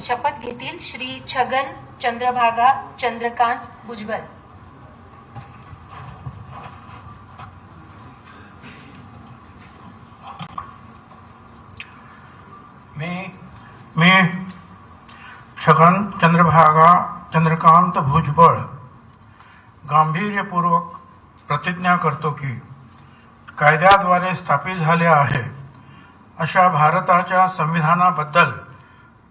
शपथ घेतील श्री छगन चंद्रभागा चंद्रकांत भुजबळ. मी मी छगन चंद्रभागा चंद्रकांत भुजबळ गांभीर्यपूर्वक प्रतिज्ञा करतो की कायद्याद्वारे स्थापित झाले आहे अशा भारताच्या संविधानाबद्दल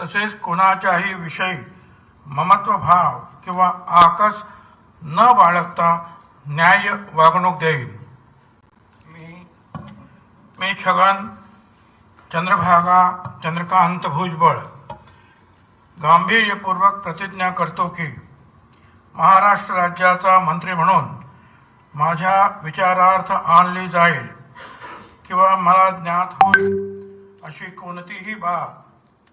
तसेच कोणाच्याही विषयी ममत्वभाव किंवा आकस न बाळगता न्याय वागणूक देईन मी मी छगन चंद्रभागा चंद्रकांत भुजबळ. गांभीर्यपूर्वक प्रतिज्ञा करतो की महाराष्ट्र राज्याचा मंत्री म्हणून माझ्या विचारार्थ आणली जाईल किंवा मला ज्ञात होईल अशी कोणतीही बाब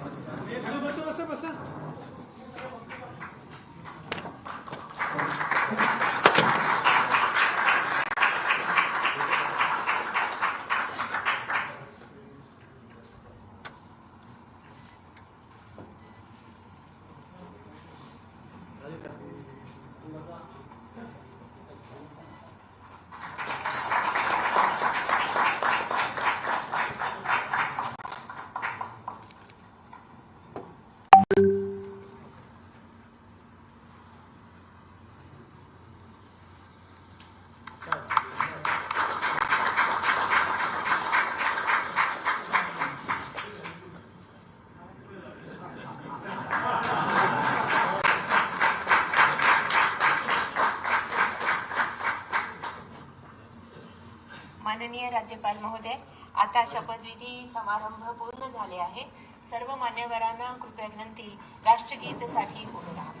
Basta, basta, basta. माननीय राज्यपाल महोदय आता शपथविधी समारंभ पूर्ण झाले आहे. सर्व मान्यवरांना कृपया विनंती राष्ट्रगीतसाठी बोलू राहा